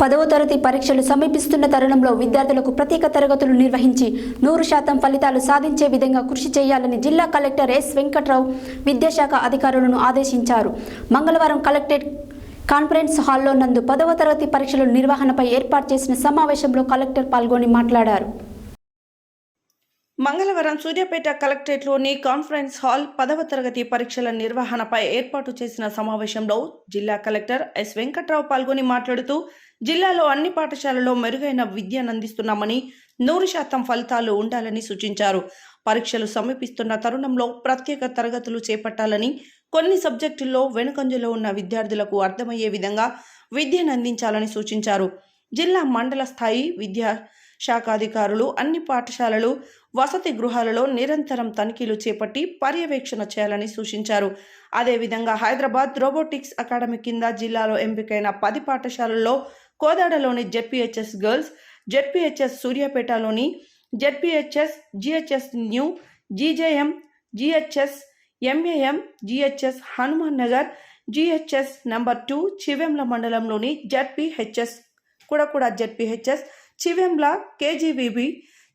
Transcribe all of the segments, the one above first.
పదవ తరగతి పరీక్షలు సమీపిస్తున్న తరుణంలో విద్యార్థులకు ప్రత్యేక తరగతులు నిర్వహించి నూరు శాతం ఫలితాలు సాధించే విధంగా కృషి చేయాలని జిల్లా కలెక్టర్ ఎస్ వెంకట్రావు విద్యాశాఖ అధికారులను ఆదేశించారు. మంగళవారం కలెక్టరేట్ కాన్ఫరెన్స్ హాల్లో నందు పదవ తరగతి పరీక్షల నిర్వహణపై ఏర్పాటు చేసిన సమావేశంలో కలెక్టర్ పాల్గొని మాట్లాడారు. మంగళవారం సూర్యాపేట కలెక్టరేట్లోని కాన్ఫరెన్స్ హాల్ పదవ తరగతి పరీక్షల నిర్వహణపై ఏర్పాటు చేసిన సమావేశంలో జిల్లా కలెక్టర్ ఎస్ వెంకట్రావు పాల్గొని మాట్లాడుతూ జిల్లాలో అన్ని పాఠశాలలో మెరుగైన విద్యను అందిస్తున్నామని నూరు శాతం ఫలితాలు ఉండాలని సూచించారు. పరీక్షలు సమీపిస్తున్న తరుణంలో ప్రత్యేక తరగతులు చేపట్టాలని కొన్ని సబ్జెక్టుల్లో వెనుకంజలో ఉన్న విద్యార్థులకు అర్థమయ్యే విధంగా విద్యను అందించాలని సూచించారు. జిల్లా మండల స్థాయి విద్యా శాఖ అధికారులు అన్ని పాఠశాలలు వసతి గృహాలలో నిరంతరం తనిఖీలు చేపట్టి పర్యవేక్షణ చేయాలని సూచించారు. అదేవిధంగా హైదరాబాద్ రోబోటిక్స్ అకాడమీ కింద జిల్లాలో ఎంపికైన పది పాఠశాలల్లో కోదాడలోని ZPHS girls ZPHS సూర్యాపేటలోని ZPHS GHS new GJM GHS MAM GHS Hanuman Nagar GHS number two Chivemla మండలంలోని జెడ్పీహెచ్ఎస్ కూడా కూడా జెడ్పీహెచ్ఎస్ చివెంల కేజీవీబీ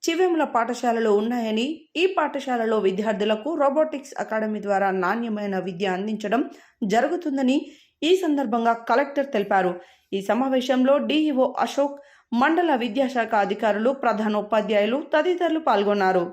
చివెంల పాఠశాలలు ఉన్నాయని ఈ పాఠశాలలో విద్యార్థులకు రోబోటిక్స్ అకాడమీ ద్వారా నాణ్యమైన విద్య అందించడం జరుగుతుందని ఈ సందర్భంగా కలెక్టర్ తెలిపారు. ఈ సమావేశంలో డీఈఓ అశోక్ మండల విద్యాశాఖ అధికారులు ప్రధానోపాధ్యాయులు తదితరులు పాల్గొన్నారు.